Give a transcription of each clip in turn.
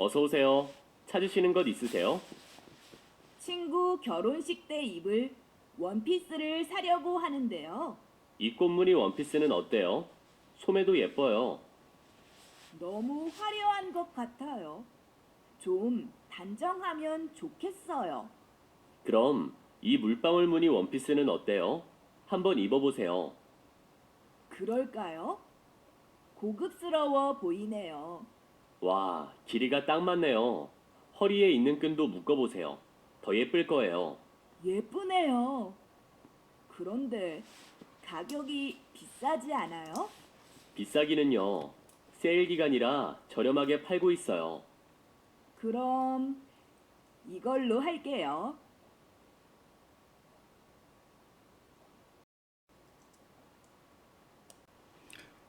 어서 오세요. 찾으시는 것 있으세요? 친구 결혼식 때 입을 원피스를 사려고 하는데요. 이 꽃무늬 원피스는 어때요? 소매도 예뻐요. 너무 화려한 것 같아요. 좀 단정하면 좋겠어요. 그럼 이 물방울 무늬 원피스는 어때요? 한번 입어보세요. 그럴까요? 고급스러워 보이네요. 와, 길이가 딱 맞네요. 허리에 있는 끈도 묶어보세요. 더 예쁠 거예요. 예쁘네요. 그런데 가격이 비싸지 않아요? 비싸기는요. 세일 기간이라 저렴하게 팔고 있어요. 그럼 이걸로 할게요.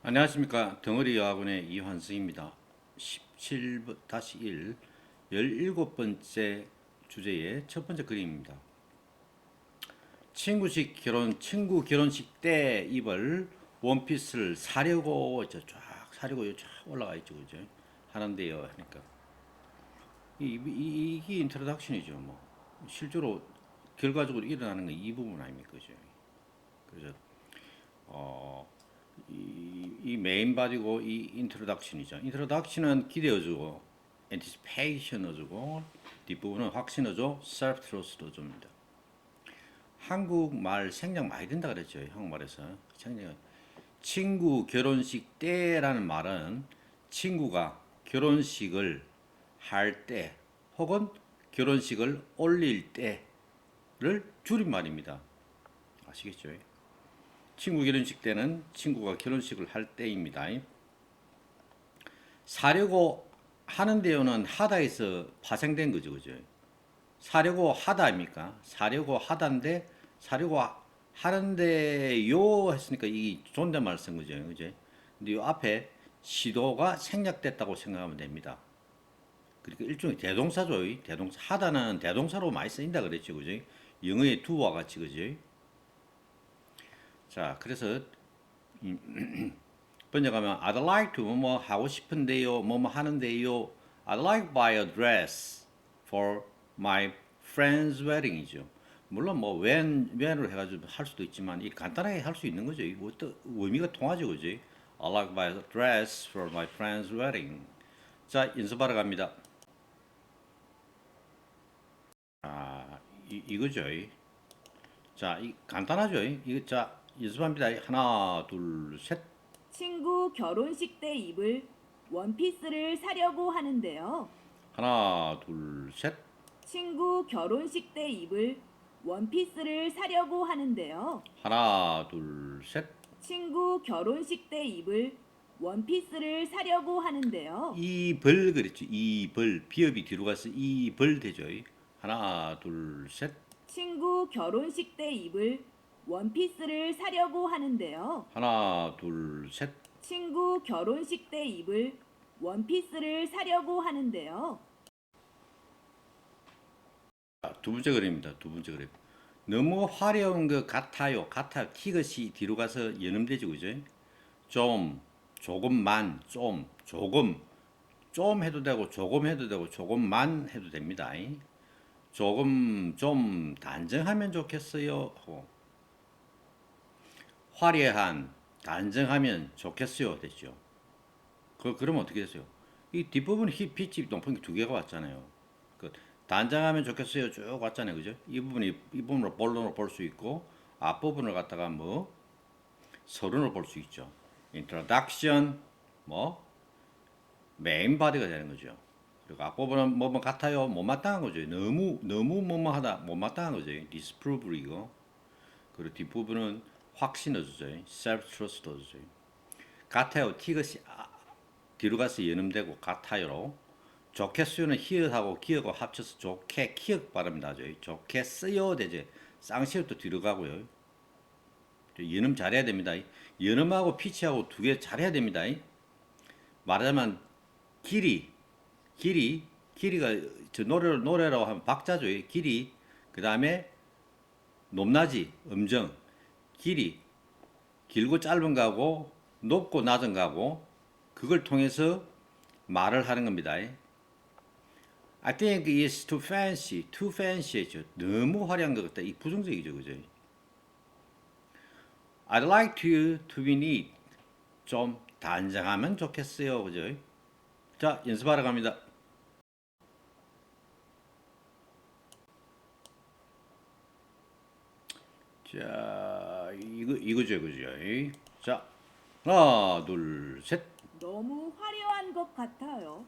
안녕하십니까 덩어리 여학원의 이환승입니다. 17-1 17번째 주제의 첫 번째 그림입니다. 친구식 결혼 친구 결혼식 때 입을 원피스를 사려고 저쫙 사려고 쫙 올라가 있죠 그죠? 하는데요 하니까. 이, 이, 이게 인트로덕션이죠 뭐. 실제로 결과적으로 일어나는 건 이 부분 아닙니까 그죠? 그래서 어 이, 이 메인 바디고 이 인트로덕션이죠. 인트로덕션은 기대어주고 엔티시페이션 어주고 뒷부분은 확신어줘 셀프 트로스트 어줍니다. 한국말 생략 많이 된다 그랬죠. 한국말에서 생략 친구 결혼식 때라는 말은 친구가 결혼식을 할 때 혹은 결혼식을 올릴 때를 줄임말입니다. 아시겠죠? 친구 결혼식 때는 친구가 결혼식을 할 때입니다. 사려고 하는데요는 하다에서 파생된 거죠, 그죠? 사려고 하다입니까? 사려고 하다인데 사려고 하- 하는데요 했으니까 이 존댓말 쓴 거죠, 그죠? 근데 이 앞에 시도가 생략됐다고 생각하면 됩니다. 그러니까 일종의 대동사죠, 이 대동사 하다는 대동사로 많이 쓰인다 그랬죠, 그죠? 영어의 do와 같이 그죠? 자, 그래서 음, 번역하면 I'd like to 뭐뭐 하고 싶은데요, 뭐뭐 하는데요. I'd like buy a dress for my friend's wedding이죠. 물론 뭐 when when으로 해가지고 할 수도 있지만 이 간단하게 할 수 있는 거죠. 이거 또 의미가 통하죠, 그죠? I'd like buy a dress for my friend's wedding. 자, 연습하러 갑니다. 아, 이, 이거죠. 자, 이 간단하죠. 이거 자 연습합니다. 하나, 둘, 셋. 친구 결혼식 때 입을 원피스를 사려고 하는데요. 하나, 둘, 셋. 친구 결혼식 때 입을 원피스를 사려고 하는데요. 하나, 둘, 셋. 친구 결혼식 때 입을 원피스를 사려고 하는데요. 이벌 그랬죠. 이벌 비읍이 뒤로 가서 이벌 되죠. 하나, 둘, 셋. 친구 결혼식 때 입을 원피스를 사려고 하는데요. 하나, 둘, 셋. 친구 결혼식 때 입을 원피스를 사려고 하는데요. 자, 두 번째 그림입니다. 두 번째 그림. 너무 화려한 것 같아요. 같아요. 티것이 뒤로 가서 연음되죠. 그죠? 좀, 조금만, 좀, 조금, 좀 해도 되고, 조금 해도 되고, 조금만 해도 됩니다. 조금, 좀 단정하면 좋겠어요. 하고. 화려한, 단정하면 좋겠어요. 됐죠. 그, 그러면 어떻게 됐어요? 이 뒷부분 히 빛이 높은 게 두 개가 왔잖아요. 그 단정하면 좋겠어요. 쭉 왔잖아요. 그죠? 이 부분이 이 부분으로 본론으로 볼 수 있고 앞 부분을 갖다가 뭐 서론을 볼수 있죠. introduction 뭐 메인 바디가 되는 거죠. 그리고 앞부분은 뭐뭐 같아요. 못마땅한 거죠. 너무 너무 뭐뭐하다 못마땅한 거죠. disprove이고 그리고 뒷부분은 확신을 주죠. self trust를 주죠. 같아요. 티것이 아, 뒤로 가서 연음되고 같아요로 좋겠어요는 히읗하고 기억하고 합쳐서 좋게 키읔 발음이 나죠. 좋겠어요 되죠. 쌍시옷도 뒤로 가고요. 연음 잘해야 됩니다. 연음하고 피치하고 두 개 잘해야 됩니다. 말하자면 길이, 길이, 길이가 저 노래 노래라고 하면 박자죠. 길이. 그 다음에 높낮이, 음정, 길이, 길고 짧은 거하고 높고 낮은 거하고 그걸 통해서 말을 하는 겁니다. I think it's too fancy. too fancy죠. 너무 화려한 것 같다. 이 부정적이죠, 그죠? I'd like to to be neat. 좀 단정하면 좋겠어요, 그죠? 자, 연습하러 갑니다. 자, 이거 이거죠, 그죠? 자, 하나, 둘, 셋. 너무 화려한 것 같아요.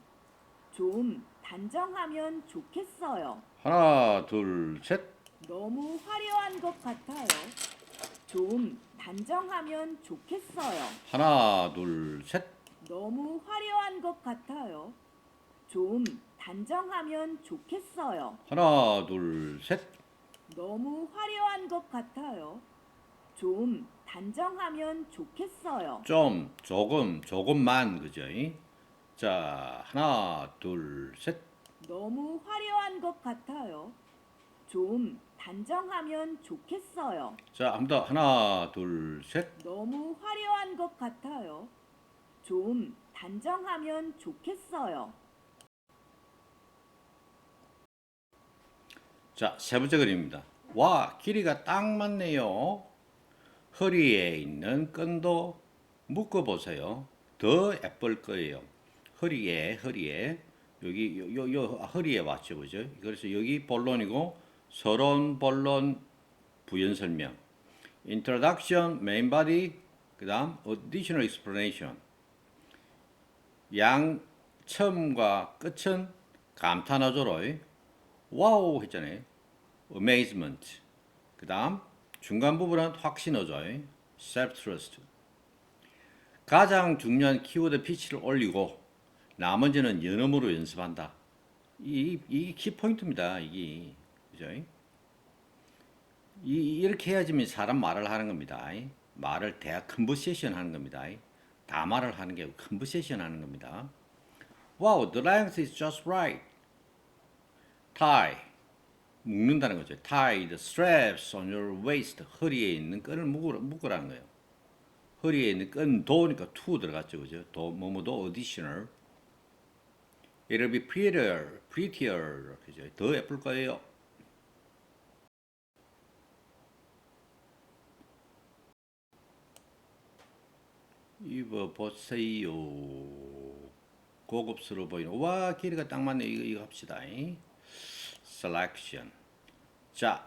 좀 단정하면 좋겠어요. 하나, 둘, 셋. 너무 화려한 것 같아요. 좀 단정하면 좋겠어요. 하나, 둘, 셋. 너무 화려한 것 같아요. 좀 단정하면 좋겠어요. 하나, 둘, 셋. 너무 화려한 것 같아요. 좀 단정하면 좋겠어요. 좀, 조금, 조금만, 그죠? 자, 하나, 둘, 셋. 너무 화려한 것 같아요. 좀 단정하면 좋겠어요. 자, 한 번 더. 하나, 둘, 셋. 너무 화려한 것 같아요. 좀 단정하면 좋겠어요. 자, 세 번째 그림입니다. 와, 길이가 딱 맞네요. 허리에 있는 끈도 묶어 보세요. 더 예쁠 거예요. 허리에, 허리에. 여기, 요, 요, 요 허리에 왔죠. 그죠? 그래서 여기 본론이고, 서론, 본론, 부연 설명. Introduction, main body, 그 다음 additional explanation. 양 처음과 끝은 감탄어조로 와우 했잖아요. amazement. 그 다음 중간 부분은 확신어죠. self trust. 가장 중요한 키워드 피치를 올리고 나머지는 연음으로 연습한다. 이, 이 키포인트입니다. 이게. 그죠? 이, 이렇게 해야지만 사람 말을 하는 겁니다. 말을 대학 컨버세이션 하는 겁니다. 다 말을 하는 게 컨버세이션 하는 겁니다. Wow, the length is just right. tie 묶는다는 거죠. tie the straps on your waist 허리에 있는 끈을 묶으라, 묶으라는 거예요. 허리에 있는 끈 도니까 to 들어갔죠, 그죠? 도 뭐뭐도 additional. It'll be prettier, prettier, 그죠? 더 예쁠 거예요. 입어 보세요. 고급스러워 보이는. 와 길이가 딱 맞네. 이거 이거 합시다. Selection. 자,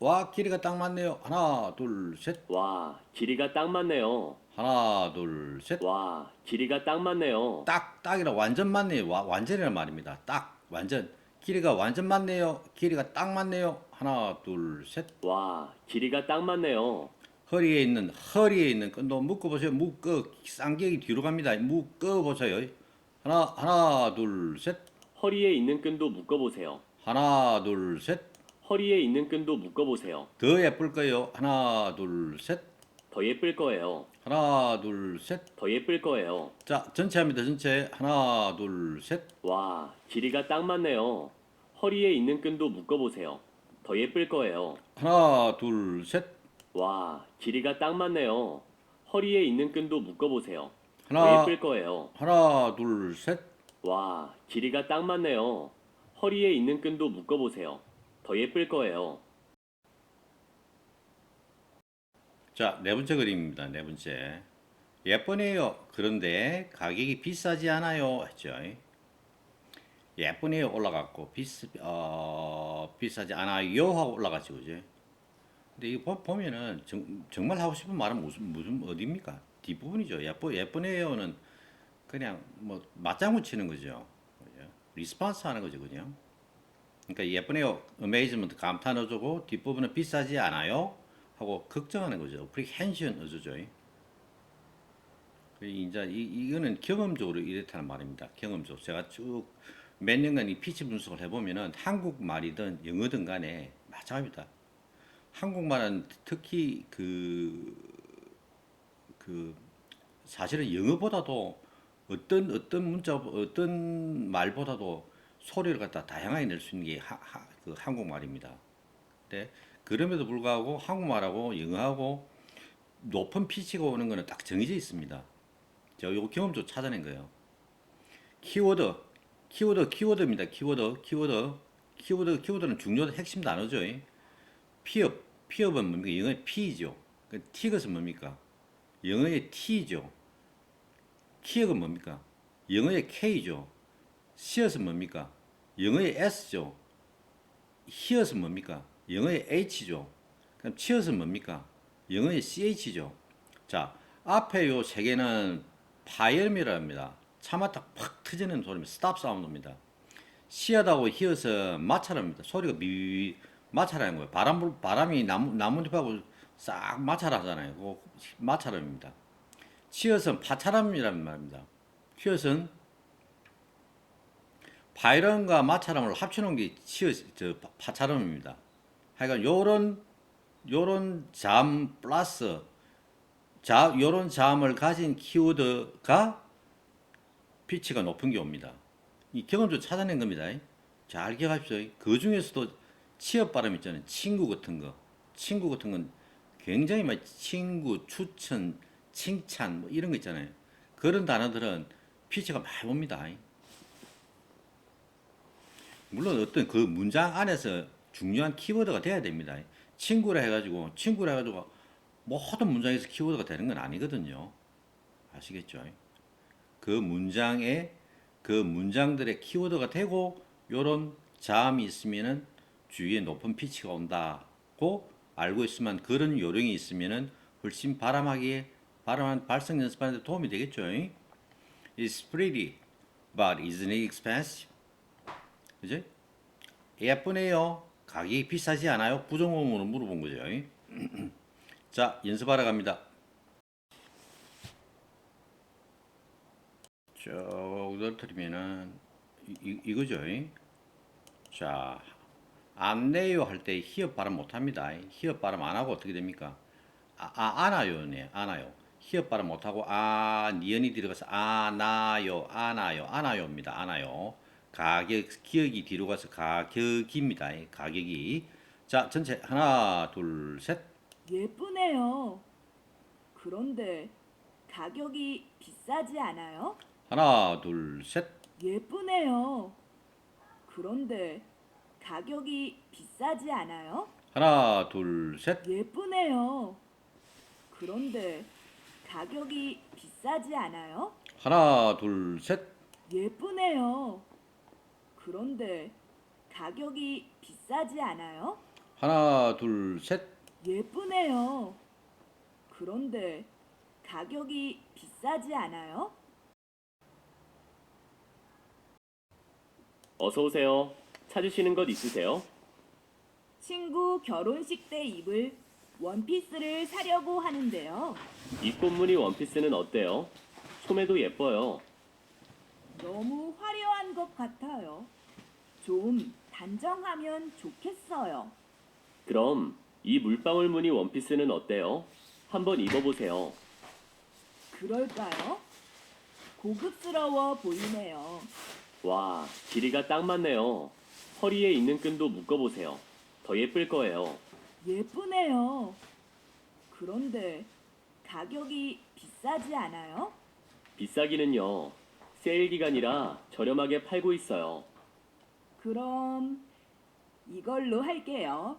와 길이가 딱 맞네요. 하나, 둘, 셋. 와, 길이가 딱 맞네요. 하나, 둘, 셋. 와, 길이가 딱 맞네요. 딱 딱이라 완전 맞네요. 와, 완전이란 말입니다. 딱 완전 길이가 완전 맞네요. 길이가 딱 맞네요. 하나, 둘, 셋. 와, 길이가 딱 맞네요. 허리에 있는 허리에 있는 끈도 묶어 보세요. 묶어 쌍경이 뒤로 갑니다. 묶어 보세요. 하나, 하나, 둘, 셋. 허리에 있는 끈도 묶어 보세요. 하나, 둘, 셋. 허리에 있는 끈도 묶어보세요. 더 예쁠 거예요. 하나, 둘, 셋. 더 예쁠 거예요. 하나, 둘, 셋. 더 예쁠 거예요. 자, 전체 합니다. 전체. 하나, 둘, 셋. 와, 길이가 딱 맞네요. 허리에 있는 끈도 묶어보세요. 더 예쁠 거예요. 하나, 둘, 셋. 와, 길이가 딱 맞네요. 허리에 있는 끈도 묶어보세요. 더 하나, 예쁠 거예요. 하나, 둘, 셋. 와, 길이가 딱 맞네요. 허리에 있는 끈도 묶어보세요. 더 예쁠 거예요. 자, 네 번째 그림입니다. 네 번째. 예쁘네요. 그런데 가격이 비싸지 않아요. 했죠. 예쁘네요. 올라갔고, 비싸, 어, 비싸지 않아요. 하고 올라갔죠. 그죠? 근데 이거 보- 보면은 정, 정말 하고 싶은 말은 무슨, 무슨, 어디입니까? 뒷부분이죠. 예쁘, 예쁘네요는 그냥 뭐 맞장구 치는 거죠. 리스폰스 하는 거죠. 그죠? 그러니까 예쁘네요. 어메이즈먼트 감탄 어조고 뒷부분은 비싸지 않아요. 하고 걱정하는 거죠. 프리헨션 어조죠. 그 이제 이, 이거는 경험적으로 이렇다는 말입니다. 경험적으로 제가 쭉 몇 년간 이 피치 분석을 해보면은 한국말이든 영어든 간에 마찬가지입니다. 한국말은 특히 그, 그, 사실은 영어보다도 어떤, 어떤 문자, 어떤 말보다도 소리를 갖다 다양하게 낼 수 있는 게 하, 하, 그 한국말입니다. 근데 그럼에도 불구하고 한국말하고 영어하고 높은 피치가 오는 거는 딱 정해져 있습니다. 요거 경험적으로 찾아낸 거예요. 키워드, 키워드 키워드입니다. 키워드 키워드 키워드 키워드는 중요한 핵심 단어죠. 피업 피업은 뭡니까? 영어의 P죠. 그 T것은 뭡니까? 영어의 T죠. 키역은 뭡니까? 영어의 K죠. 시엇은 뭡니까? 영어의 S죠. 히엇은 뭡니까? 영어의 H죠. 그럼 치엇은 뭡니까? 영어의 CH죠. 자, 앞에 요 세 개는 파열음이라 합니다. 차마다 팍 터지는 소리입니다. 스탑 사운드입니다. 시하다고 히읗은 마찰합니다. 소리가 비비비 마찰하는 거예요. 바람 불- 바람이 나무 나뭇잎하고 싹 마찰하잖아요. 그거 마찰음입니다. 치엇은 파찰음이라는 말입니다. 치엇은 파이런과 마찰음을 합쳐놓은 게 치엇 저 파- 파찰음입니다. 하여간 요런 요런 잠 플러스 자 요런 잠을 가진 키워드가 피치가 높은 게 옵니다. 이 경험적으로 찾아낸 겁니다. 잘 기억하십시오. 그 중에서도 취업 발음 있잖아요. 친구 같은 거. 친구 같은 건 굉장히 많이 친구, 추천, 칭찬 뭐 이런 거 있잖아요. 그런 단어들은 피치가 많이 옵니다. 물론 어떤 그 문장 안에서 중요한 키워드가 돼야 됩니다. 친구라 해가지고 친구라 해가지고 모든 문장에서 키워드가 되는 건 아니거든요. 아시겠죠? 그 문장에 그 문장들의 키워드가 되고 요런 자음이 있으면은 주위에 높은 피치가 온다고 알고 있으면 그런 요령이 있으면은 훨씬 발음하기에 발음한 발성 연습하는 데 도움이 되겠죠. It's pretty, but isn't it expensive? 그죠? 예쁘네요. 가격이 비싸지 않아요? 부정음으로 물어본 거죠. 자, 연습하러 갑니다. 쭉 떨어뜨리면은 이, 이, 이거죠. 자, 안내요 할 때 히읗 발음 못 합니다. 히읗 발음 안 하고 어떻게 됩니까? 아, 아 안아요네. 안아요. 히읗 발음 못 하고 아 니은이 들어가서 아나요. 아나요. 아나요입니다. 아나요. 가격 기억이 뒤로 가서 가격입니다. 가격이. 자, 전체 하나, 둘, 셋. 예쁘네요. 그런데 가격이 비싸지 않아요? 하나, 둘, 셋. 예쁘네요. 그런데 가격이 비싸지 않아요? 하나, 둘, 셋. 예쁘네요. 그런데 가격이 비싸지 않아요? 하나, 둘, 셋. 예쁘네요. 그런데 가격이 비싸지 않아요? 하나, 둘, 셋. 예쁘네요. 그런데 가격이 비싸지 않아요? 어서 오세요. 찾으시는 것 있으세요? 친구 결혼식 때 입을 원피스를 사려고 하는데요. 이 꽃무늬 원피스는 어때요? 소매도 예뻐요. 너무 화려한 것 같아요. 좀 단정하면 좋겠어요. 그럼 이 물방울 무늬 원피스는 어때요? 한번 입어보세요. 그럴까요? 고급스러워 보이네요. 와, 길이가 딱 맞네요. 허리에 있는 끈도 묶어보세요. 더 예쁠 거예요. 예쁘네요. 그런데 가격이 비싸지 않아요? 비싸기는요. 세일 기간이라 저렴하게 팔고 있어요. 그럼 이걸로 할게요.